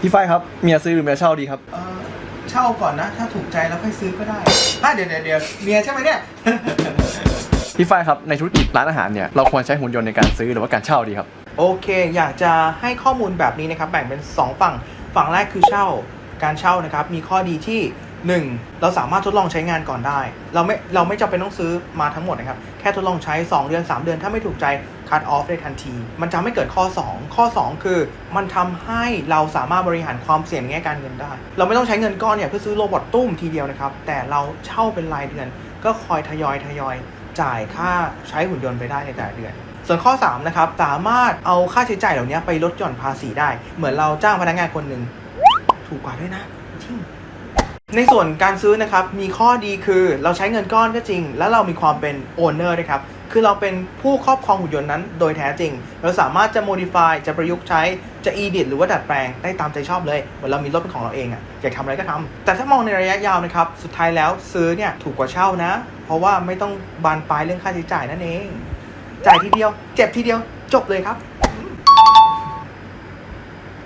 พี่ฝ้ายครับเมียซื้อหรือเมียเช่าดีครับ เอ่อเช่าก่อนนะ ถ้าถูกใจแล้วค่อยซื้อก็ได้อะเดี๋ยวเดี๋ยวเดี๋ยวเมียใช่ไหมเนี่ย พี่ฝ้ายครับในธุรกิจร้านอาหารเนี่ยเราควรใช้หุ่นยนต์ในการซื้อหรือว่าการเช่าดีครับ โอเค อยากจะให้ข้อมูลแบบนี้นะครับ แบ่งเป็น 2 ฝั่ง ฝั่งแรกคือเช่า การเช่านะครับ มีข้อดีที่ 1. เราสามารถทดลองใช้งานก่อนได้ เราไม่เราไม่จำเป็นต้องซื้อมาทั้งหมดนะครับ แค่ทดลองใช้ 2 เดือน 3 เดือน ถ้าไม่ถูกใจ cut off ได้ทันที มันจะไม่เกิดข้อ 2 ข้อ 2 คือ มันทำให้เราสามารถบริหารความเสี่ยงแง่การเงินได้ เราไม่ต้องใช้เงินก้อนเนี่ยเพื่อซื้อโรบอทตุ้มทีเดียวนะครับ แต่เราเช่าเป็นรายเดือน ก็คอยทยอยทยอยจ่ายค่าใช้หุ่นยนต์ไปได้ในแต่ละเดือนส่วนข้อ3นะครับสามารถเอาค่าใช้จ่ายเหล่านี้ไปลดหย่อนภาษีได้ เหมือนเราจ้างพนักงานคนหนึ่งถูกกว่าด้วยนะจริง ในส่วนการซื้อนะครับมีข้อดีคือเราใช้เงินก้อนก็จริง แล้วเรามีความเป็นโอนเนอร์ด้วยครับคือเราเป็นผู้ครอบครองหุ่นยนต์นั้นโดยแท้จริง เราสามารถจะ modify จะประยุกต์ใช้ จะ edit หรือว่าดัดแปลงได้ตามใจชอบเลย เหมือนเรามีรถเป็นของเราเองอะอยากทำอะไรก็ทำแต่ถ้ามองในระยะยาวนะครับ สุดท้ายแล้วซื้อเนี่ยถูกกว่าเช่านะ เพราะว่าไม่ต้องบานปลายเรื่องค่าใช้จ่ายนั่นเอง จ่ายทีเดียว เจ็บทีเดียวจบเลยครับ